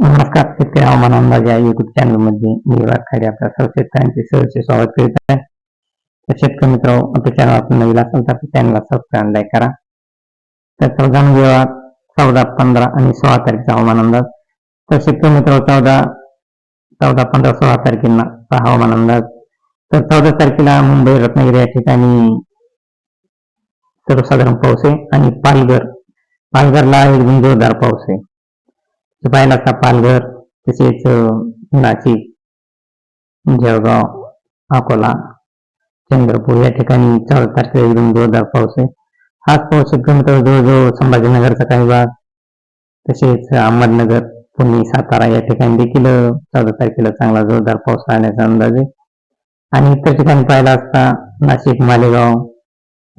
नमस्कार शेतकरी हवामान अंदाज या युट्यूब चॅनलमध्ये मी विराट आपल्या सर्व शेतकऱ्यांचे सहर्ष स्वागत करीत आहे. तर शेतकरी मित्र आपल्या चॅनल आपण नवीन असेल तर आपल्या चॅनलला सबस्क्राईब लाईक करा. तर चौदा घेऊया चौदा पंधरा आणि सोळा तारखेचा हवामान अंदाज. तर शेतकरी मित्र चौदा चौदा पंधरा सोळा तारखेला हवामान अंदाज. तर चौदा तारखेला मुंबई रत्नागिरी या ठिकाणी सर्वसाधारण पाऊस आहे आणि पालघर. पालघरला एकदम जोरदार पाऊस आहे. तो पाहिला असता पालघर तसेच नाशिक जळगाव अकोला चंद्रपूर या ठिकाणी चौदा तारखेला एकदम जोरदार पाऊस आहे. हाच पाऊस एकदम जवळजवळ संभाजीनगरचा काही भाग तसेच अहमदनगर पुणे सातारा या ठिकाणी देखील चौदा तारखेला चांगला जोरदार पाऊस राहण्याचा अंदाज आहे. आणि इतर ठिकाणी पाहिला असता नाशिक मालेगाव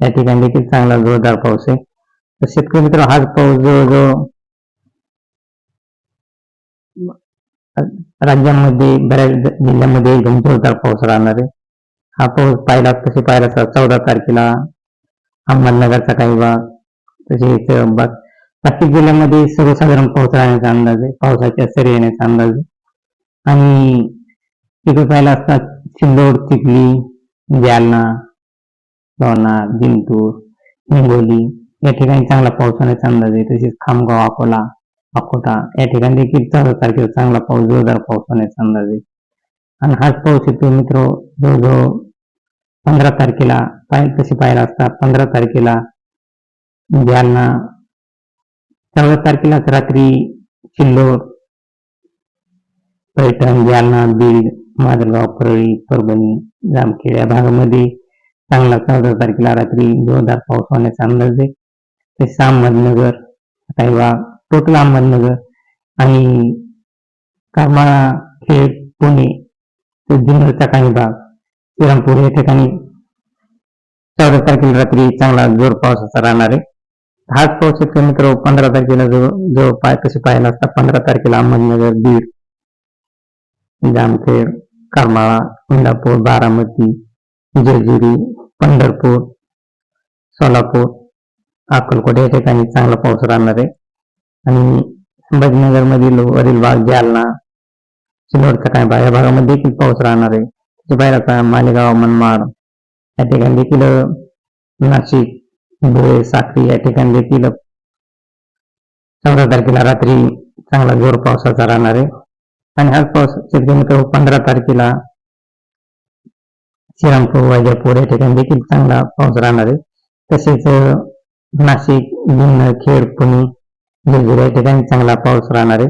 या ठिकाणी देखील चांगला जोरदार पाऊस आहे. तर शेतकरी मित्र हाच पाऊस जवळजवळ राज्यामध्ये बऱ्याच जिल्ह्यामध्ये जोरदार पाऊस राहणार आहे. हा पाऊस पाहिला तसे पाहिला तर चौदा तारखेला अहमदनगरचा काही भाग तसेच बा- बाकी जिल्ह्यामध्ये सर्वसाधारण पाऊस राहण्याचा अंदाज आहे पावसाच्या सरी येण्याचा अंदाज आहे. आणि तिथे पाहिला असता सिल्लोड चिखली जालना लोणार जिंतूर हिंगोली या ठिकाणी चांगला पाऊस होण्याचा अंदाज आहे. तसेच खामगाव अकोला अकोटा या ठिकाणी देखील चौदा तारखेला चांगला पाऊस जोरदार पाऊस होण्याचा अंदाज आहे. आणि हाच पाऊस येतो मित्र जवळजवळ पंधरा तारखेला पाय तशी पाहायला असता पंधरा तारखेला जालना चौदा तारखेलाच रात्री चिल्लोर पैठण जालना बीड माजलगाव परळी परभणी जामखेड या भागामध्ये चांगला चौदा तारखेला रात्री जोरदार पाऊस होण्याचा अंदाज आहे. तसेच अहमदनगर काही भाग टोटल अहमदनगर आणि करमाळा खेड पुणे जुन्नरचा काही भाग श्रीरामपूर या ठिकाणी चौदा तारखेला रात्री चांगला जोर पावसाचा राहणार आहे. हाच पाऊस शेतकरी मित्र पंधरा तारखेला जो जो पाय कसे पाहायला असता पंधरा तारखेला अहमदनगर बीड जामखेड करमाळा इंदापूर बारामती जेजुरी पंढरपूर सोलापूर अक्कलकोट या ठिकाणी चांगला पाऊस राहणार आहे. आणि संभाजीनगर मधील वरील भाग जालना सिल्लोडचा काय या भागामध्ये देखील पाऊस राहणार आहे. बाहेर आता मालेगाव मनमाड या ठिकाणी देखील नाशिक धुळे साखरी या ठिकाणी देखील चौदा तारखेला रात्री चांगला जोर पावसाचा राहणार आहे. आणि हाच पाऊस शेतकरी मित्र पंधरा तारखेला श्रीरामपूर वैजापूर या ठिकाणी देखील चांगला पाऊस राहणार आहे. तसेच नाशिक जुन्नर खेड पुणे या ठिकाणी चांगला पाऊस राहणार आहे.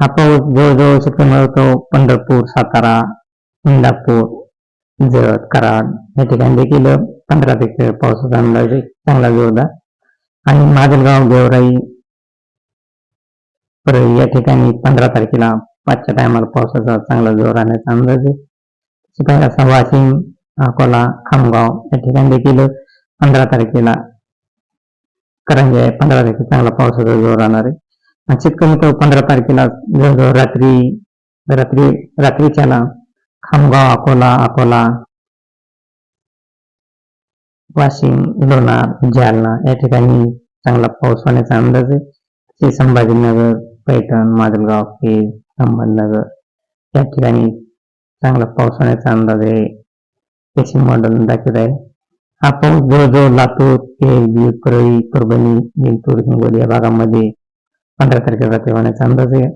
हा पाऊस जवळजवळ शेतकरी तो पंढरपूर सातारा इंदापूर जत कराड या ठिकाणी देखील पंधरा पेक्षा पावसाचा अंदाज चांगला जोरदार. आणि माजलगाव गेवराई परळी या ठिकाणी पंधरा तारखेला पाचच्या टायमाला पावसाचा चांगला जोर राहण्याचा अंदाज आहे. शिपाई असा वाशिम अकोला खामगाव या ठिकाणी देखील पंधरा तारखेला करंजा आहे. पंधरा तारखेला चांगला पावसाचा जोर राहणार आहे. आणि कमी मित्र पंधरा तारखेला जवळजवळ रात्री रात्री रात्रीच्याला खामगाव अकोला अकोला वाशिम लोणार जालना या ठिकाणी चांगला पाऊस होण्याचा अंदाज आहे. संभाजीनगर पैठण माजलगाव खेड अहमदनगर या ठिकाणी चांगला पाऊस होण्याचा अंदाज आहे. त्याची मॉडेल दाखवत आहे. हा पाऊस जवळजवळ लातूर खेड बीड परळी परभणी जिंतूर हिंगोली या भागामध्ये पंधरा तारखेला रात्री होण्याचा अंदाज आहे.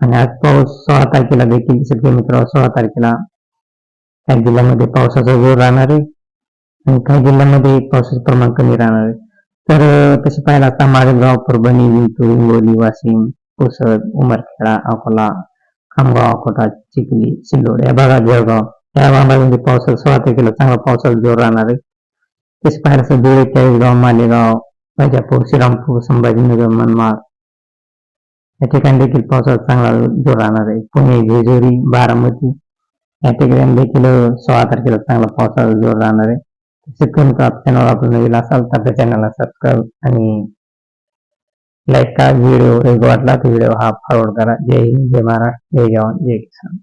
आणि आज पाऊस सोळा तारखेला देखील सगळे मित्र सोळा तारखेला. काही जिल्ह्यामध्ये पावसाचा जोर राहणार आहे आणि काही जिल्ह्यामध्ये पावसाचे प्रमाण कमी राहणार आहे. तर तसे पाहिलं असता माजलगाव परभणी जिंतूर हिंगोली वाशिम पुसद उमरखेडा अकोला खामगाव अकोटा चिखली सिल्लोड या भागात जळगाव. या भागामध्ये पावसाचा सोळा तारखेला चांगला पावसाचा जोर राहणार आहे. तसे पाहिलं असता धुळे चाळीसगाव मालेगाव राजापूर श्रीरामपूर संभाजीनगर मनमाड या ठिकाणी देखील पावसाचा चांगला जोर राहणार आहे पुणे जेजुरी बारामती। या ठिकाणी देखील सोळा तारखेला चांगला पावसाचा जोर राहणार आहे शेतकरी चॅनल आपण नवीन असाल तर त्या चॅनलला सबस्क्राईब आणि लाईक करा व्हिडिओ एक वाटला तर व्हिडिओ हा फॉरवर्ड करा। जय हिंद जय महाराष्ट्र जय जवान जय किसान।